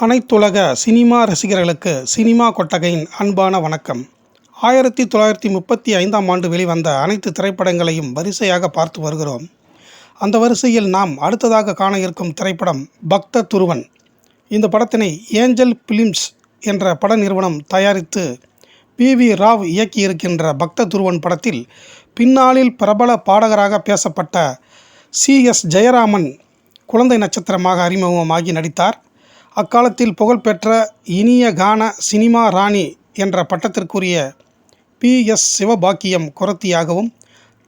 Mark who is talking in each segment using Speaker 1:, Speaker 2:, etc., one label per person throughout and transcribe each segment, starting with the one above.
Speaker 1: அனைத்துலக சினிமா ரசிகர்களுக்கு சினிமா கொட்டகையின் அன்பான வணக்கம். ஆயிரத்தி தொள்ளாயிரத்தி முப்பத்தி ஐந்தாம் ஆண்டு வெளிவந்த அனைத்து திரைப்படங்களையும் வரிசையாக பார்த்து வருகிறோம். அந்த வரிசையில் நாம் அடுத்ததாக காண இருக்கும் திரைப்படம் பக்த துருவன். இந்த படத்தினை ஏஞ்சல் பிலிம்ஸ் என்ற பட நிறுவனம் தயாரித்து பி வி ராவ் இயக்கியிருக்கின்ற பக்த துருவன் படத்தில் பின்னாளில் பிரபல பாடகராக பேசப்பட்ட சி எஸ் ஜெயராமன் குழந்தை நட்சத்திரமாக அறிமுகமாகி நடித்தார். அக்காலத்தில் புகழ்பெற்ற இனிய கான சினிமா ராணி என்ற பட்டத்திற்குரிய பி. எஸ். சிவபாக்கியம் குரத்தியாகவும்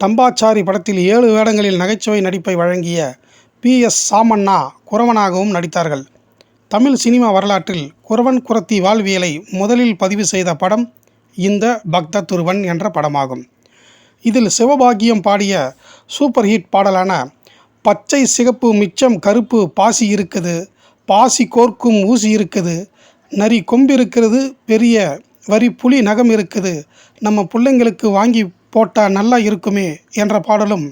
Speaker 1: தம்பாச்சாரி படத்தில் ஏழு வேடங்களில் நகைச்சுவை நடிப்பை வழங்கிய பி. எஸ். சாமண்ணா குறவனாகவும் நடித்தார்கள். தமிழ் சினிமா வரலாற்றில் குறவன் குரத்தி வாழ்வியலை முதலில் பதிவு செய்த படம் இந்த பக்த துருவன் என்ற படமாகும். இதில் சிவபாக்கியம் பாடிய சூப்பர் ஹிட் பாடலான பச்சை சிகப்பு மிச்சம் கருப்பு பாசி இருக்குது பாசி கோர்க்கும் ஊசி இருக்குது. நரி கொம்பு இருக்கிறது பெரிய வரி புலி நகம் இருக்குது. நம்ம பிள்ளைங்களுக்கு வாங்கி போட்டால் நல்லா இருக்குமே என்ற பாடலும்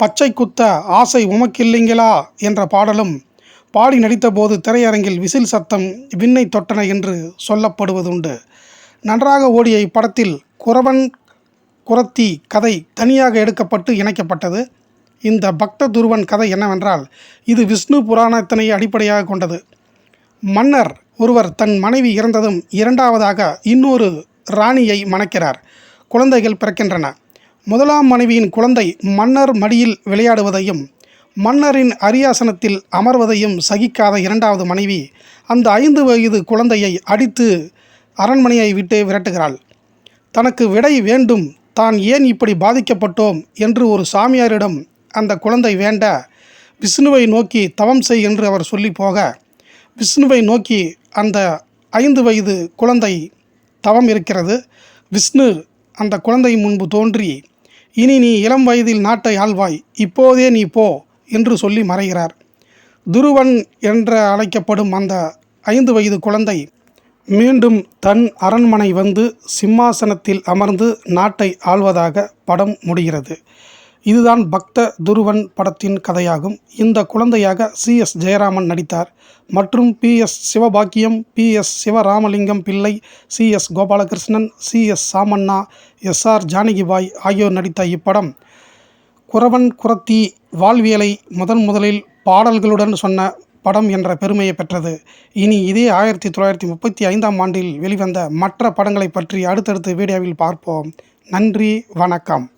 Speaker 1: பச்சை குத்த ஆசை உமக்கில்லைங்களா என்ற பாடலும் பாடி நடித்தபோது திரையரங்கில் விசில் சத்தம் விண்ணை தொட்டன என்று சொல்லப்படுவதுண்டு. நன்றாக ஓடிய இப்படத்தில் குறவன் குரத்தி கதை தனியாக எடுக்கப்பட்டு இணைக்கப்பட்டது. இந்த பக்த துருவன் கதை என்னவென்றால் இது விஷ்ணு புராணத்தினை அடிப்படையாக கொண்டது. மன்னர் ஒருவர் தன் மனைவி இறந்ததும் இரண்டாவதாக இன்னொரு ராணியை மணக்கிறார். குழந்தைகள் பிறக்கின்றன. முதலாம் மனைவியின் குழந்தை மன்னர் மடியில் விளையாடுவதையும் மன்னரின் அரியாசனத்தில் அமர்வதையும் சகிக்காத இரண்டாவது மனைவி அந்த ஐந்து வயது குழந்தையை அடித்து அரண்மனையை விட்டு விரட்டுகிறாள். தனக்கு விடை வேண்டும் தான் ஏன் இப்படி பாதிக்கப்பட்டோம்? என்று ஒரு சாமியாரிடம் அந்த குழந்தை வேண்ட விஷ்ணுவை நோக்கி தவம் செய் என்று அவர் சொல்லி போக விஷ்ணுவை நோக்கி அந்த ஐந்து வயது குழந்தை தவம் இருக்கிறது. விஷ்ணு அந்த குழந்தை முன்பு தோன்றி இனி நீ இளம் வயதில் நாட்டை ஆள்வாய் இப்போதே நீ போ என்று சொல்லி மறைகிறார். துருவன் என்று அழைக்கப்படும் அந்த ஐந்து வயது குழந்தை மீண்டும் தன் அரண்மனை வந்து சிம்மாசனத்தில் அமர்ந்து நாட்டை ஆள்வதாக படம் முடிகிறது. இதுதான் பக்த துருவன் படத்தின் கதையாகும். இந்த குழந்தையாக சி. எஸ். ஜெயராமன் நடித்தார். மற்றும் P. S. Sivabakkiyam P. S. Sivaramalingam Pillai C. S. Gopalakrishnan C. S. Samanna S. R. Janakibai ஆகியோர் நடித்த இப்படம். குறவன் குரத்தி வாழ்வியலை முதன் முதலில் பாடல்களுடன் சொன்ன படம் என்ற பெருமையை பெற்றது. இனி இதே ஆயிரத்தி தொள்ளாயிரத்தி முப்பத்தி ஐந்தாம் ஆண்டில் வெளிவந்த மற்ற படங்களை பற்றி அடுத்தடுத்த வீடியோவில் பார்ப்போம். நன்றி வணக்கம்.